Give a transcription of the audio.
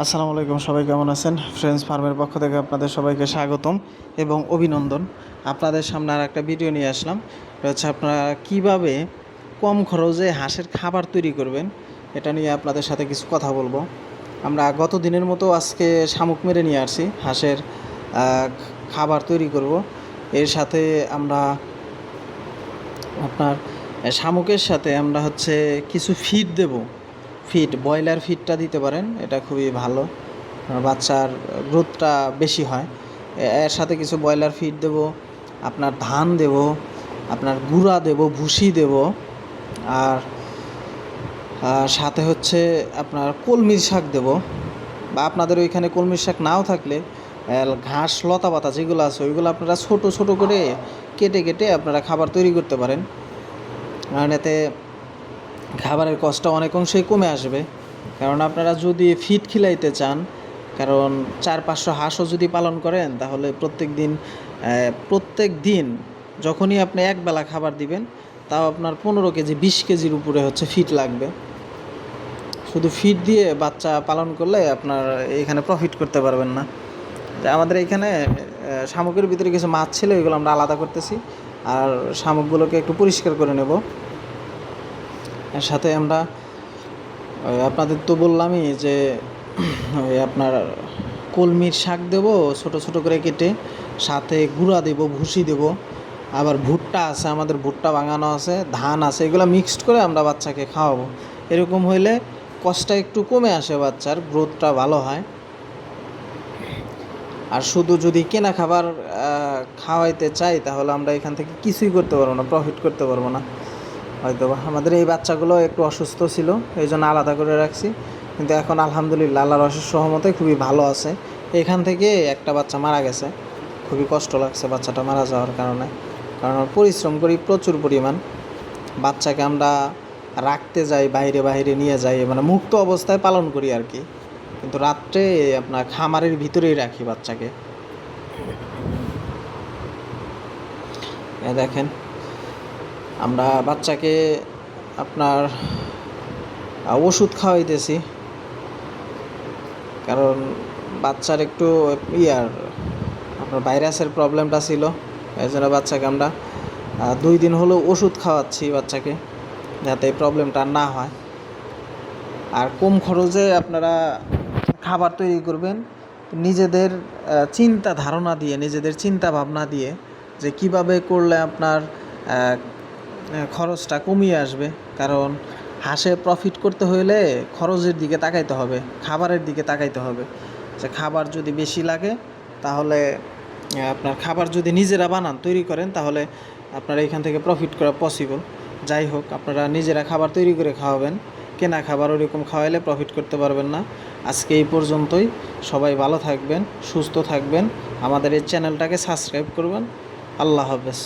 আসসালামু আলাইকুম, সবাই কেমন আছেন? ফ্রেন্ডস ফার্মের পক্ষ থেকে আপনাদের সবাইকে স্বাগতম এবং অভিনন্দন। আপনাদের সামনে আর একটা ভিডিও নিয়ে আসলাম। হচ্ছে আপনারা কীভাবে কম খরচে হাঁসের খাবার তৈরি করবেন, এটা নিয়ে আপনাদের সাথে কিছু কথা বলব। আমরা গত দিনের মতো আজকে শামুক মেরে নিয়ে আসছি, হাঁসের খাবার তৈরি করব। এর সাথে আমরা আপনার শামুকের সাথে আমরা হচ্ছে কিছু ফিড দেব। ফিড ব্রয়লার ফিডটা দিতে পারেন, এটা খুবই ভালো। বাচ্চার গ্রোথটা বেশি হয়। এর সাথে কিছু ব্রয়লার ফিড দেব, আপনার ধান দেব, আপনার গুঁড়া দেব, ভুসি দেব, আর আর সাথে হচ্ছে আপনার কলমির শাক দেব। বা আপনাদের ওইখানে কলমির শাক নাও থাকলে ঘাস, লতা পাতা যেগুলো আছে, ওইগুলো আপনারা ছোট ছোট করে কেটে কেটে আপনারা খাবার তৈরি করতে পারেন। কারণ এতে খাবারের কষ্ট অনেক অংশেই কমে আসবে। কারণ আপনারা যদি ফিট খিলাইতে চান, কারণ চার পাঁচশো হাঁসও যদি পালন করেন, তাহলে প্রত্যেক দিন প্রত্যেক দিন যখনই আপনি একবেলা খাবার দিবেন, তাও আপনার পনেরো কেজি, বিশ কেজির উপরে হচ্ছে ফিট লাগবে। শুধু ফিড দিয়ে বাচ্চা পালন করলে আপনার এখানে প্রফিট করতে পারবেন না। আমাদের এখানে শামুকের ভিতরে কিছু মাছ ছিল, এগুলো আমরা আলাদা করতেছি। আর শামুকগুলোকে একটু পরিষ্কার করে নেব। এর সাথে আমরা আপনাদের তো বললামই যে, ওই আপনার কলমির শাক দেব, ছোট ছোট করে কেটে সাথে গুঁড়া দেব, ভুসি দেব। আবার ভুট্টা আছে, আমাদের ভুট্টা বাঙানো আছে, ধান আছে, এগুলো মিক্সড করে আমরা বাচ্চাকে খাওয়াবো। এরকম হইলে কষ্টটা একটু কমে আসে বাচ্চার গ্রোথটা ভালো হয়। আর শুধু যদি কেনা খাবার খাওয়াইতে চাই, তাহলে আমরা এখান থেকে কিছুই করতে পারব না প্রফিট করতে পারব না। হয়তো আমাদের এই বাচ্চাগুলো একটু অসুস্থ ছিল, এই জন্য আলাদা করে রাখছি। কিন্তু এখন আলহামদুলিল্লাহ আল্লাহর অশেষ সহমতে খুবই ভালো আছে। এখান থেকে একটা বাচ্চা মারা গেছে। খুবই কষ্ট লাগছে বাচ্চাটা মারা যাওয়ার কারণে। কারণ পরিশ্রম করি প্রচুর পরিমাণ। বাচ্চাকে আমরা রাখতে যাই, বাইরে বাইরে নিয়ে যাই মানে মুক্ত অবস্থায় পালন করি আর কি। কিন্তু রাত্রে আপনার খামারের ভিতরেই রাখি বাচ্চাকে। দেখেন আমরা বাচ্চাকে আপনার ওষুধ খাওয়াইতেছি। কারণ বাচ্চার একটু ইয়ার, আপনার ভাইরাসের প্রবলেমটা ছিল এই জন্য বাচ্চাকে আমরা দুই দিন হলো ওষুধ খাওয়াচ্ছি বাচ্চাকে, যাতে এই প্রবলেমটা না হয়। আর কম খরচে আপনারা খাবার তৈরি করবেন, নিজেদের চিন্তা ধারণা দিয়ে, নিজেদের চিন্তা ভাবনা দিয়ে, যে কীভাবে করলে আপনার খরচটা কমিয়ে আসবে। কারণ হাঁসে প্রফিট করতে হলে খরচের দিকে তাকাইতে হবে, খাবারের দিকে তাকাইতে হবে। যে খাবার যদি বেশি লাগে, তাহলে আপনার খাবার যদি নিজেরা বানান, তৈরি করেন, তাহলে আপনার এখান থেকে প্রফিট করা পসিবল যাই হোক, আপনারা নিজেরা খাবার তৈরি করে খাওয়াবেন। কেনা খাবার ওরকম খাওয়াইলে প্রফিট করতে পারবেন না। আজকে এই পর্যন্তই। সবাই ভালো থাকবেন, সুস্থ থাকবেন। আমাদের এই চ্যানেলটাকে সাবস্ক্রাইব করবেন। আল্লাহ হাফেজ।